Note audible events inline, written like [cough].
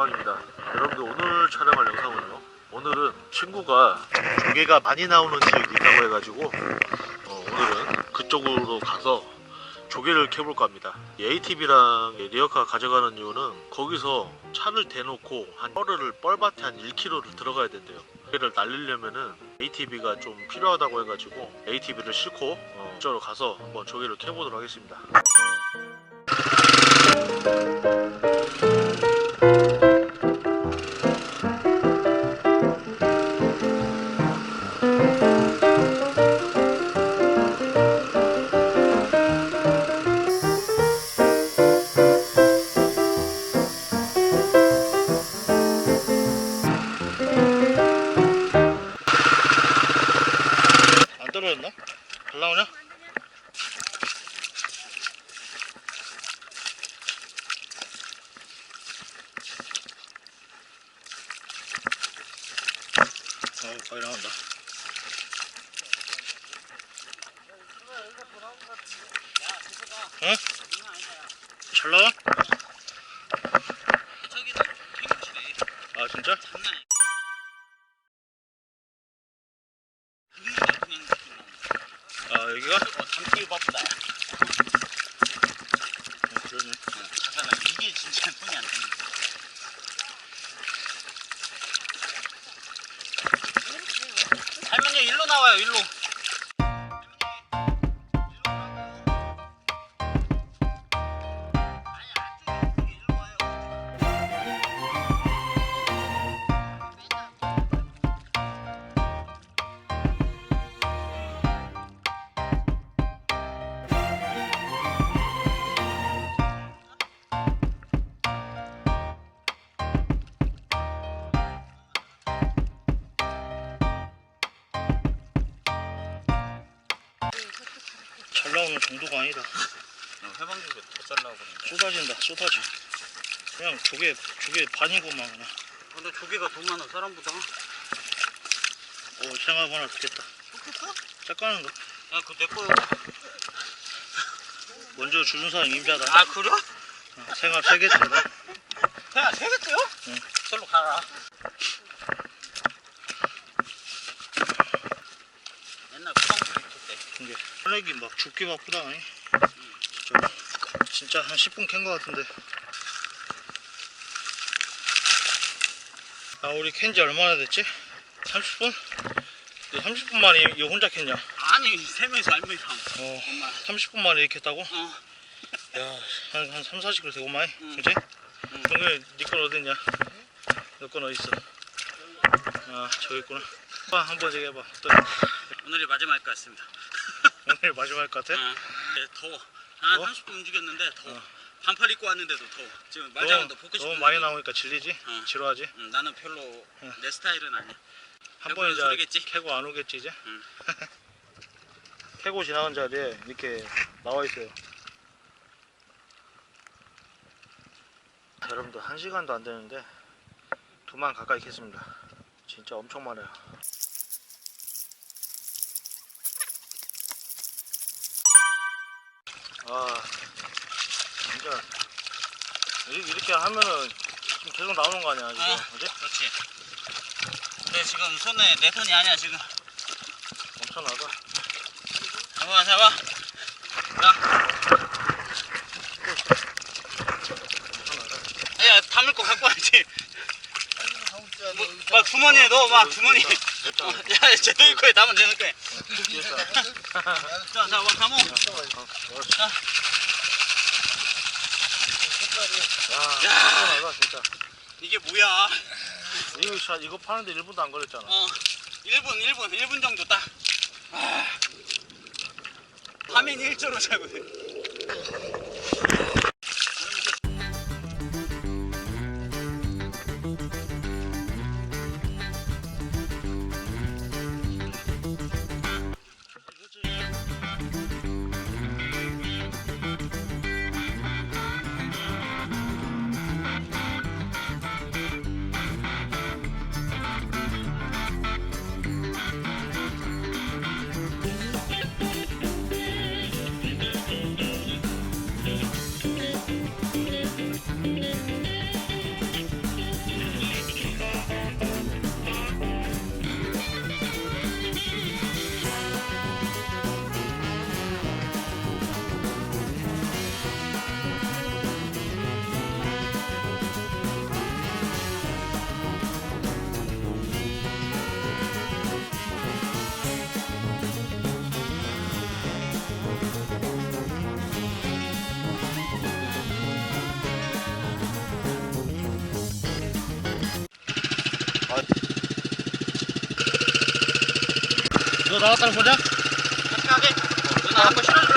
대박입니다. 여러분들 오늘 촬영할 영상은요. 오늘은 친구가 조개가 많이 나오는 지역이 있다고 해가지고 어, 오늘은 그쪽으로 가서 조개를 캐볼까 합니다. ATV랑 리어카 가져가는 이유는 거기서 차를 대놓고 한 뻘을 뻘밭에 한 1km를 들어가야 된대요. 조개를 날리려면은 ATV가 좀 필요하다고 해가지고 ATV를 싣고 어, 그쪽으로 가서 한번 조개를 캐보도록 하겠습니다. 떨어졌나? 잘 나오냐? 어, 거의 나온다. 어? 잘 나와? 아 진짜? 장난 아니야 분위기가 그냥 느낌 나는 아 여기가? 어, 담기 바쁘다 어, 그러네. 어, 잠깐만 이게 진짜 거야 할머니 일로 나와요 일로 잘 나오는 정도가 아니다. 해방주가 더 잘나오고 그러는데 쏟아진다, 쏟아져. 그냥 조개, 조개 반이고만 그냥. 근데 조개가 더 많아 사람보다 오, 생각보다 좋겠다. 짝가는 거. 야 그거 내 거야 먼저 주는 사람 임자다. 아 그래? 어, 생각 세 개째. 야 세겠어요? 응. 절로 가라 옛날 구멍 때 이게 설레기 막 죽기 바쁘다. 아니? 진짜, 진짜 한 10분 캔 거 같은데. 아, 우리 캔지 얼마나 됐지? 30분? 30분 만에 이거 혼자 캔냐? 아니 세 명이서 알면 이상 어, 엄마 30분 만에 이렇게 했다고? 어 야, 한, 한 3, 40kg 되고만, 응. 그지? 응. 동근이 니건 어딨냐? 너건 어딨어? 아, 저기 있구나. 아, 한번 얘기해봐. 또 오늘이 마지막일 것 같습니다 오늘 마지막일 것 같아? 어, 네, 더워 한 더워? 30분 움직였는데 더워 어. 반팔 입고 왔는데도 더워 지금 너무, 말장도 벗고 너무 싶은데 많이 나오니까 질리지? 어. 지루하지? 응, 나는 별로 응. 내 스타일은 아니야 한 번 이제 소리겠지? 캐고 안 오겠지 이제? 응. [laughs] 캐고 지나간 자리에 이렇게 나와 있어요. 여러분들 한 시간도 안 되는데 두 만 가까이 캤습니다. 진짜 엄청 많아요. 아 진짜 이렇게, 이렇게 하면은 지금 계속 나오는 거 아니야 지금 어. 그지? 그렇지 근데 지금 손에 내 손이 아니야 지금 엄청나다. 잡아 잡아 엄청나다. 야 담을 거 갖고 와야지 뭐, 막 주머니에 넣어 막 주머니 됐다. 어, 야 제노이 거에 담으면 되는 거야 됐다. 자, 자, 와, 감호. 어. 자. 야, 엄청나다 진짜. 이게 뭐야? 이거 차 이거 파는데 1분도 안 걸렸잖아. 어, 1분, 1분, 1분 정도 딱. 아. 화면 1초로 자고 돼. 나왔다는 거냐? 같이 가게. 누나 한번 실어